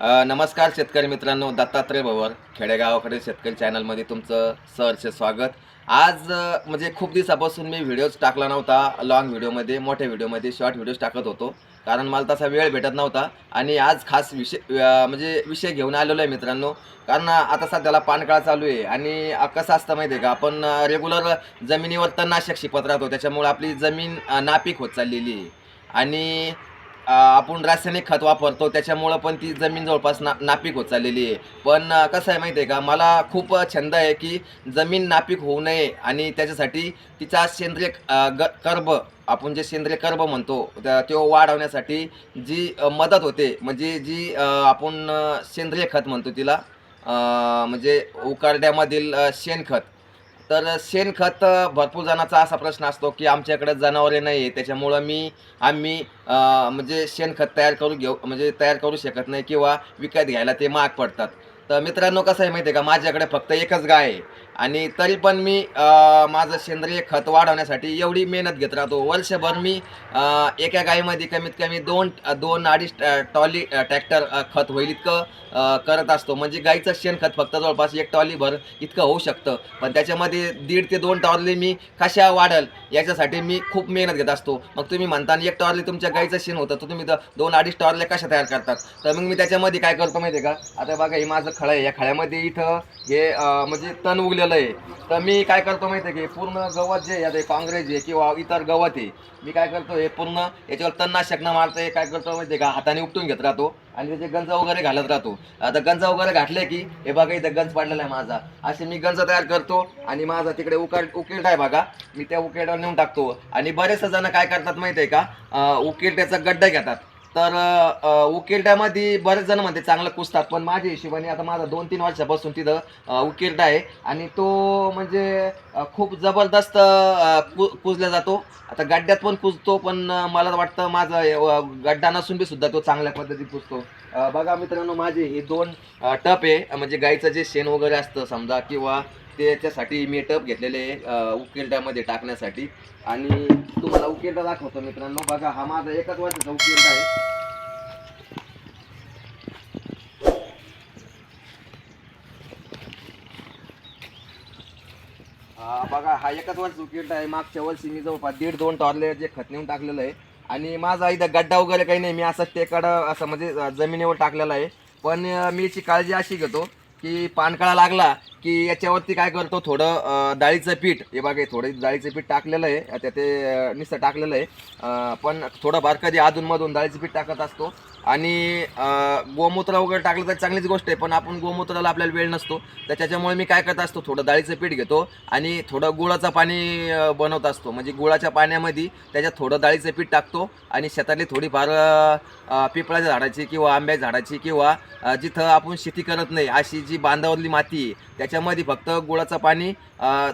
नमस्कार शेतकरी मित्रांनो दत्तात्रय भवर खेडेगावाकडे शेतकरी चॅनलमध्ये तुमचं सहर्ष स्वागत. आज म्हणजे खूप दिवसापासून मी व्हिडिओज टाकला नव्हता लॉंग व्हिडिओमध्ये मोठ्या व्हिडिओमध्ये शॉर्ट व्हिडिओज टाकत होतो. कारण मला तसा वेळ भेटत नव्हता आणि आज खास विषय म्हणजे विषय घेऊन आलेलो आहे मित्रांनो. कारण आता सध्याला पानकाळ चालू आहे आणि कसं असतं माहिती आहे का? आपण रेग्युलर जमिनीवर तणनाशक शिकवत राहतो. त्याच्यामुळे आपली जमीन नापीक होत चाललेली आहे. आणि आपण रासायनिक खत वापरतो त्याच्यामुळं पण ती जमीन जवळपास ना नापीक होत चाललेली आहे. पण कसं आहे माहिती आहे का? मला खूप छंद आहे की जमीन नापीक होऊ नये आणि त्याच्यासाठी तिचा सेंद्रिय ग कर्ब आपण जे सेंद्रिय कर्ब म्हणतो त्या- तो वाढवण्यासाठी जी मदत होते म्हणजे जी आपण सेंद्रिय खत म्हणतो तिला म्हणजे उकारड्यामधील शेणखत तर शेणखत भरपूर जणांचा असा प्रश्न असतो की आमच्याकडे जनावरे नाही आहे त्याच्यामुळं मी आम्ही म्हणजे शेणखत तयार करू घेऊ म्हणजे तयार करू शकत नाही किंवा विकत घ्यायला ते महाग पडतात. तर मित्रांनो कसं आहे माहिती आहे का? माझ्याकडे फक्त एकच गाय आहे. आणि तरी पण मी माझं सेंद्रिय खत वाढवण्यासाठी एवढी मेहनत घेत राहतो. वर्षभर मी एका गायीमध्ये कमीत कमी दोन दोन अडीच टॉली ट्रॅक्टर खत होईल इतकं करत असतो. म्हणजे गाईचं शेणखत फक्त जवळपास एक टॉलीभर इतकं होऊ शकतं. पण त्याच्यामध्ये दीड ते दोन टॉली मी कशा वाढल याच्यासाठी मी खूप मेहनत घेत असतो. मग तुम्ही म्हणता एक टॉरली तुमच्या गाईचं शेण होतं तर तुम्ही दोन अडीच टॉरल्या कशा तयार करतात? तर मग मी त्याच्यामध्ये काय करतो माहिती आहे का? आता बघा हे माझं खळा आहे. या खळ्यामध्ये इथं हे म्हणजे तण उगलेलं आहे. तर मी काय करतो माहिती आहे की पूर्ण गवत जे आहे, आता काँग्रेस आहे किंवा इतर गवत आहे मी काय करतो हे पूर्ण याच्यावर तणनाशक न मारता हे काय करतो माहिती आहे का? हाताने उपटून घेत राहतो आणि त्याचे गंज वगैरे घालत राहतो. आता गंज वगैरे घातले की हे बघा इथं गंज पडलेला आहे माझा. असे मी गंज तयार करतो आणि माझा तिकडे उकाड उकिरडा आहे बघा. मी त्या उकेडवर नेऊन टाकतो. आणि बरेचसे जण काय करतात माहिती आहे का? अं, गड्डा घेतात. तर उकिरड्यामध्ये बरेच जण म्हणते चांगलं कुसतात. पण माझ्या हिशोबाने आता माझा दोन तीन वर्षापासून तिथं उकिरडा आहे. आणि तो म्हणजे खूप जबरदस्त कु कुजला जातो. आता गड्ड्यात पण कुजतो पण मला वाटतं माझा गड्डा नसून बी सुद्धा तो चांगल्या पद्धतीत कुजतो. बघा मित्रांनो माझे हे दोन टप आहे. म्हणजे गाईचं जे शेण वगैरे असतं समजा किंवा त्याच्यासाठी मी टप घेतलेले आहे टाकण्यासाठी. आणि तुम्हाला उकेलटा दाखवतो मित्रांनो. बघा हा माझा एकच वर्षाचा उकेलटा आहे. बघा हा एकच वर्ष उकिरडा आहे. मागच्या वर्षी मी जवळपास दीड दोन टॉरले जे खत नेऊन टाकलेलं आहे. आणि माझा इथं गड्डा वगैरे काही नाही. मी असं टेकडं असं म्हणजे जमिनीवर टाकलेला आहे. पण मी याची काळजी अशी घेतो. की पानकळा लागला की याच्यावरती काय करतो थोडं अं, डाळीचं पीठ हे बघा हे थोडं डाळीचं पीठ टाकलेलं आहे आता ते अं, नुसतं टाकलेलं आहे. अं, पण थोडंफार कधी अधूनमधून डाळीचं पीठ टाकत असतो आणि गोमूत्र वगैरे टाकलं तर चांगलीच गोष्ट आहे पण आपण गोमूत्राला आपल्याला वेळ नसतो. तर त्याच्यामुळे मी काय करत असतो थोडं डाळीचं पीठ घेतो आणि थोडं गुळाचं पाणी बनवत असतो. म्हणजे गुळाच्या पाण्यामध्ये त्याच्यात थोडं डाळीचं पीठ टाकतो आणि शेतातली थोडीफार पिपळाच्या झाडाची किंवा आंब्याच्या झाडाची किंवा जिथं आपण शेती करत नाही अशी जी बांधावरली माती आहे त्याच्यामध्ये फक्त गुळाचं पाणी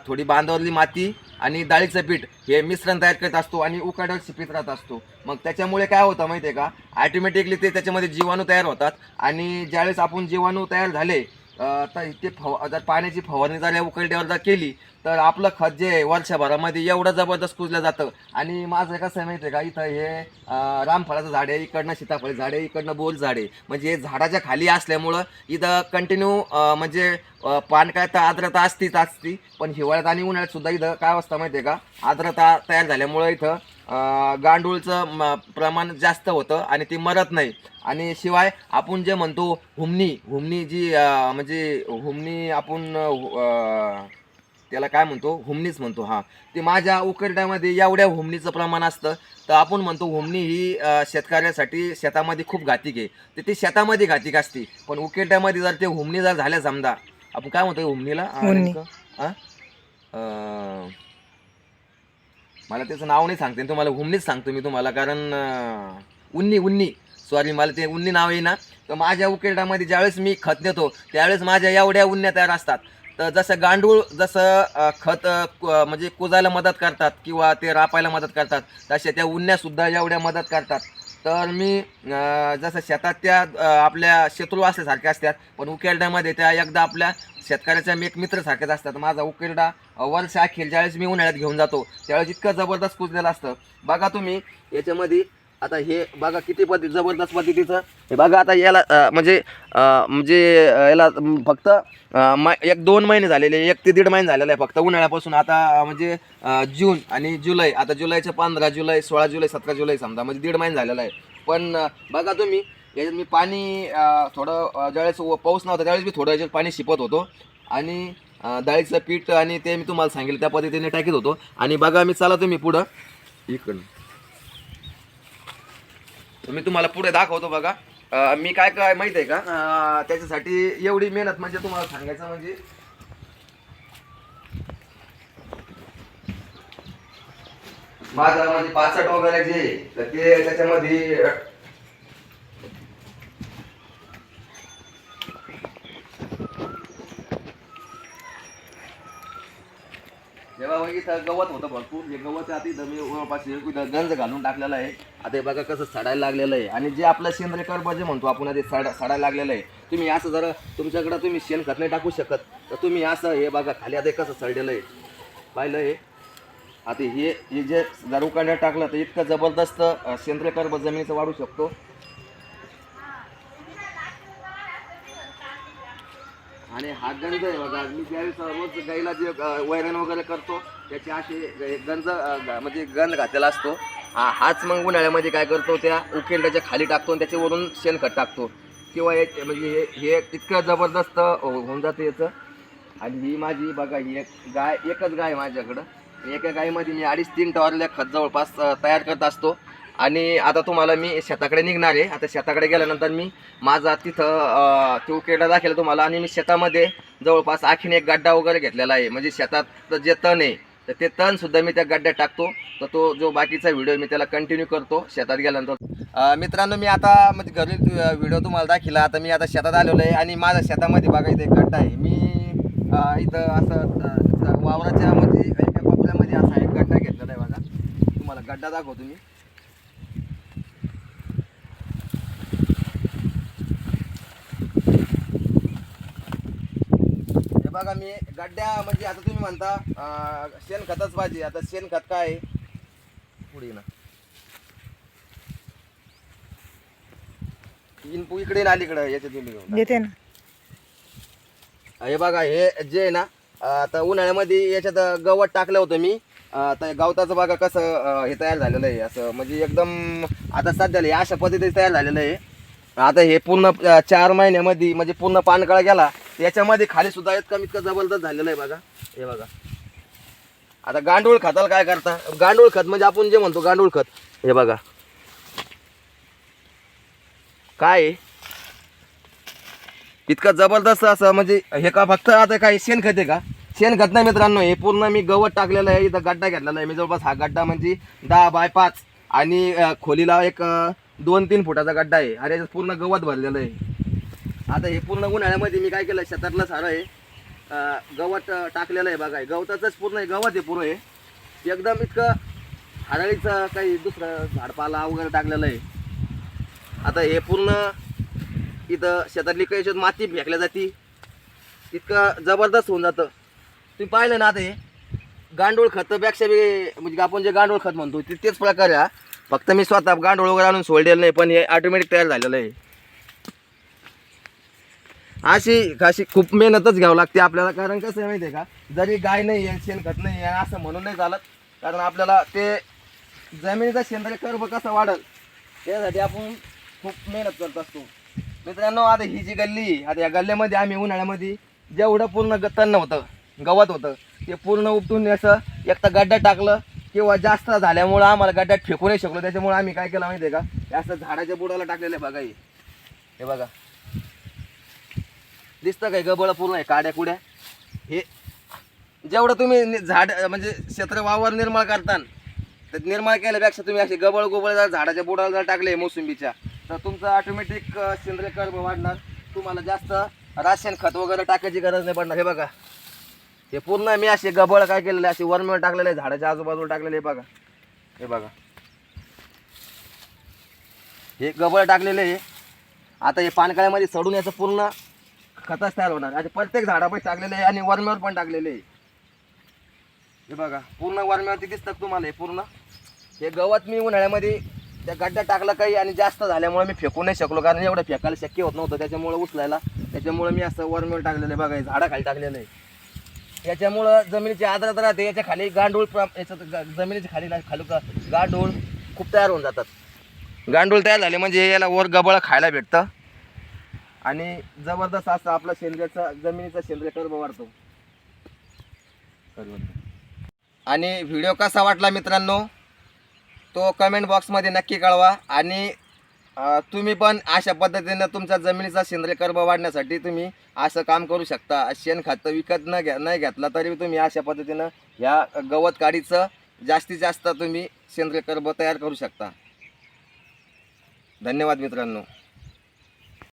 थोडी बांधावरली माती आणि डाळीचं पीठ हे मिश्रण तयार करत असतो आणि उकाड्यावर शिपित राहत असतो. मग त्याच्यामुळे काय होतं माहिती आहे का? ॲटोमॅटिकली ते त्याच्यामध्ये जीवाणू तयार होतात आणि ज्यावेळेस आपण जीवाणू तयार झाले आता तर ते फव जर पाण्याची फवारणी जर या उकलड्यावर जर केली तर आपलं खत जे आहे वर्षभरामध्ये एवढं जबरदस्त कुजलं जातं. आणि माझं कसं आहे माहिती आहे का इथं हे रामफळाचं झाड आहे इकडनं सीताफळ झाड आहे इकडनं बोल झाड आहे. म्हणजे हे झाडाच्या खाली असल्यामुळं इथं कंटिन्यू म्हणजे अं, पान काय तर आर्द्रता असतीच असती पण हिवाळ्यात आणि उन्हाळ्यात सुद्धा इथं काय असतं माहिती आहे का आर्द्रता तयार झाल्यामुळं इथं गांडूळचं प्रमाण जास्त होतं आणि ती मरत नाही. आणि शिवाय आपण जे म्हणतो हुमणी हुमणी जी म्हणजे हुमणी आपण त्याला काय म्हणतो? हुमणीच म्हणतो हा. ते माझ्या उकरड्यामध्ये एवढ्या हुमणीचं प्रमाण असतं तर आपण म्हणतो हुमणी ही शेतकऱ्यासाठी शेतामध्ये खूप घातिक आहे. तर ती शेतामध्ये घातिक असते. पण उकेड्यामध्ये जर ते हुमणी जर झाल्या समजा आपण काय म्हणतो हुमणीला अं, हुमणी. नेमकं? अं? अं, मला त्याचं नाव नाही सांगते तुम्हाला हुमनीच सांगतो मी तुम्हाला कारण उन्नी उन्नी. सॉरी मला ते उन्नी नाव आहे ना तर माझ्या उकेरडामध्ये ज्यावेळेस मी खत देतो त्यावेळेस माझ्या एवढ्या उन्न्या तयार असतात. तर जसं गांडूळ जसं खत कु- म्हणजे कुजायला मदत करतात किंवा ते रापायला मदत करतात तशा त्या उन्ह्यासुद्धा एवढ्या मदत करतात. तर मी जसं शेतात त्या आपल्या शत्रू असल्यासारख्या असतात पण उकेरड्यामध्ये त्या एकदा आपल्या शेतकऱ्याच्या मी एक मित्रसारख्याच असतात. माझा उकेरडा अं, वर्ष अखेर ज्यावेळेस मी उन्हाळ्यात घेऊन जातो त्यावेळेस इतकं जबरदस्त कुजलेलं असतं. बघा तुम्ही याच्यामध्ये आता हे बघा किती पद्धती जबरदस्त पद्धतीचं. हे बघा आता याला अं, म्हणजे अं, म्हणजे अं, याला अं, फक्त अं, मा एक दोन महिने झालेले एक ते दीड महिने झालेले आहे फक्त उन्हाळ्यापासून. आता अं, म्हणजे अं, जून आणि जुलै आता जुलैचे पंधरा जुलै सोळा जुलै सतरा जुलै समजा म्हणजे दीड महिने झालेला आहे. पण अं, बघा तुम्ही याच्यात मी पाणी अं, थोडं अं, ज्यावेळेस व- पाऊस नव्हता त्यावेळेस मी थोडं याच्यात पाणी शिपत होतो. आणि अं, डाळीचं पीठ आणि ते मी तुम्हाला सांगितलं त्या पद्धतीने टाकीत होतो. आणि बघा मी चला तुम्ही पुढं. इकडं मी तुम्हाला पुढे दाखवतो बघा. मी काय काय माहिती आहे का? त्याच्यासाठी एवढी मेहनत म्हणजे तुम्हाला सांगायचं म्हणजे माझा म्हणजे पाचट वगैरे जे तर ते त्याच्यामध्ये तेव्हा जेव्हा बघ इथं गवत होतं भरपूर. हे गवत आता इथं मी जवळपास एक इथं गंज घालून टाकलेलं आहे. आता हे बघा कसं सडायला लागलेलं आहे. आणि जे आपलं सेंद्रिय कर्ब जे म्हणतो आपण ते सड सडायला लागलेलं आहे. तुम्ही असं जर तुमच्याकडं तुम्ही शेणखत नाही टाकू शकत. तर तुम्ही असं हे बघा खाली आता कसं सडलेलं आहे. पाहिलं हे? आता हे हे जे जर उकाड्यात टाकलं तर इतकं जबरदस्त सेंद्रिय कर्ब जमिनीचं वाढू शकतो. आणि हा गंज आहे बघा मी ज्यावेळेस रोज गाईला जे वैरण वगैरे करतो त्याचे असे गंज म्हणजे गंज घातलेला असतो. हा हाच मग उन्हाळ्यामध्ये काय करतो त्या उकेंड्याच्या खाली टाकतो आणि त्याच्यावरून शेणखत टाकतो. किंवा एक म्हणजे हे हे इतकं जबरदस्त हो- होऊन जातं याचं. आणि ही माझी बघा ही एक गाय एकच गाय माझ्याकडं. एका गायीमध्ये मी अडीच तीन टॉरल्या खत जवळपास तयार करत असतो. आणि आता तुम्हाला मी शेताकडे निघणार आहे. आता शेताकडे गेल्यानंतर मी माझा तिथं तो केडा दाखवला तुम्हाला आणि मी शेतामध्ये जवळपास आखीन एक गड्डा वगैरे घेतलेला आहे. म्हणजे शेतात जे तण आहे तर ते तणसुद्धा मी त्या गड्ड्यात टाकतो. तर तो जो बाकीचा व्हिडिओ मी त्याला कंटिन्यू करतो शेतात गेल्यानंतर. मित्रांनो मी आता म्हणजे घरी व्हिडिओ तुम्हाला दाखिला आता मी आता शेतात आलेलो आहे आणि माझ्या शेतामध्ये बघा इथे एक गड्डा आहे. मी इथं असं वावराच्या म्हणजे एका कोपऱ्यामध्ये असा एक गड्डा घेतलेला आहे बघा. तुम्हाला गड्डा दाखवतो मी. बघा मी गड्ड्या म्हणजे आता तुम्ही म्हणता अं, शेणखतच पाहिजे. आता शेणखत काय? आहे? पुढे ना. इनपू इकडे ना अलीकडे याच्यात तुम्ही घेऊन. येते ना. हे बघा हे जे आहे ना आता उन्हाळ्यामध्ये याच्यात गवत टाकलं होतं मी. आता गावताचं बघा कसं अं, हे तयार झालेलं आहे. असं म्हणजे एकदम आता सध्याला हे अशा पद्धतीने तयार झालेलं आहे. आता हे पूर्ण अं, चार महिन्यामध्ये म्हणजे पूर्ण पानकळा गेला याच्यामध्ये खाली सुद्धा इतकं इतकं जबरदस्त झालेलं आहे बघा. हे बघा. आता गांडूळ खताला काय करता? गांडूळ खत म्हणजे आपण जे म्हणतो गांडूळ खत. हे बघा. काय आहे? इतकं जबरदस्त असं म्हणजे हे का फक्त आता काय शेणखत आहे का? शेणखत नाही मित्रांनो हे पूर्ण मी गवत टाकलेलं आहे इथं गड्डा घेतलेला आहे. मी जवळपास हा गड्डा म्हणजे दहा बाय पाच आणि अं, खोलीला एक अं, दोन तीन फुटाचा गड्डा आहे. अरे याच्यात पूर्ण गवत भरलेलं आहे. आता हे पूर्ण उन्हाळ्यामध्ये मी काय केलं शेतातलं सारं आहे. गवत टाकलेलं आहे बघा. गवताचंच पूर्ण आहे गवत आहे पूर्ण आहे एकदम इतकं हरळीचं काही दुसरं झाडपाला वगैरे टाकलेलं आहे. आता हे पूर्ण इथं शेतातली काही शेत माती फेकल्या जाती. इतकं जबरदस्त होऊन जातं. तुम्ही पाहिलं ना आता हे? गांडूळ खतपेक्षा बी म्हणजे आपण जे गांडूळ खत म्हणतो ते तेच प्रकार आहे हा. फक्त मी स्वतः गांडूळ वगैरे आणून सोडलेलं नाही पण हे ऑटोमॅटिक तयार झालेलं आहे. अशी अशी खूप मेहनतच घ्यावं लागते आपल्याला कारण कसं आहे माहिती आहे का जरी गाय नाही आहे शेणखत नाही आहे असं म्हणून नाही चालत. कारण आपल्याला ते जमिनीचा सेंद्रिय कर्ब कसा वाढल त्यासाठी आपण खूप मेहनत करत असतो. मित्रांनो आता ही जी गल्ली आहे, आता या गल्ल्यामध्ये आम्ही उन्हाळ्यामध्ये जेवढं पूर्ण ग- तण होतं गवत होतं ते पूर्ण उपटून असं एक तर गड्डा टाकलं किंवा जास्त झाल्यामुळं आम्हाला गड्ड्यात फेकू नाही शकलो त्याच्यामुळे आम्ही काय केलं माहिती आहे का? जास्त असं झाडाच्या बुडाला टाकलेलं आहे बघा हे. हे बघा. दिसतं काय गबळ पूर्ण आहे काड्या कुड्या? हे जेवढं तुम्ही नि- झाड म्हणजे क्षेत्र वावर निर्माण करता तर निर्माण केल्यापेक्षा तुम्ही असे गबळ गोबळ जर झाडाच्या बुडाला जर टाकले मोसंबीच्या तर तुमचं ऑटोमॅटिक सेंद्रिय कर्म वाढणार. तुम्हाला जास्त रासायन खत वगैरे टाकायची गरज नाही पडणार. हे बघा. हे पूर्ण मी असे गबळ काय केलेले असे वरमेळ टाकलेले आहे झाडाच्या आजूबाजूला टाकलेले बघा. हे बघा. हे गबळ टाकलेले आहे आता हे पानकळ्यामध्ये सडून याचं पूर्ण खतच तयार होणार. आणि प्रत्येक झाडापाशी टाकलेले आहे आणि वरमेवर पण टाकलेले आहे हे बघा पूर्ण वरमेवरती दिसतात तुम्हाला हे पूर्ण. हे गवत मी उन्हाळ्यामध्ये त्या गड्ड्यात टाकलं काही आणि जास्त झाल्यामुळे मी फेकू नाही शकलो कारण एवढं फेकायला शक्य होत नव्हतं. त्याच्यामुळे उचलायला त्याच्यामुळे मी असं वरमेळ टाकलेलं आहे. बघा हे झाडाखाली टाकलेलं आहे. याच्यामुळं जमिनीची आर्द्रता राहते याच्या खाली गांडूळ प्र- याच्यात ग- जमिनीच्या खाली ना- खाली गांडूळ खूप तयार होऊन जातात. गांडूळ तयार झाले म्हणजे याला वर गबळ खायला भेटतं. आणि जबरदस्त असं आपलं सेंद्रियाचा जमिनीचा सेंद्रिय कर्ब वाढतो. आणि व्हिडिओ कसा वाटला मित्रांनो? तो कमेंट बॉक्समध्ये नक्की कळवा. आणि अं, तुम्ही पण अशा पद्धतीनं तुमच्या जमिनीचा सेंद्रिय कर्ब वाढण्यासाठी तुम्ही असं काम करू शकता. शेणखत विकत न घ्या नाही घेतला तरी तुम्ही अशा पद्धतीनं ह्या गवत काडीचं जास्तीत जास्त तुम्ही सेंद्रिय कर्ब तयार करू शकता. धन्यवाद मित्रांनो.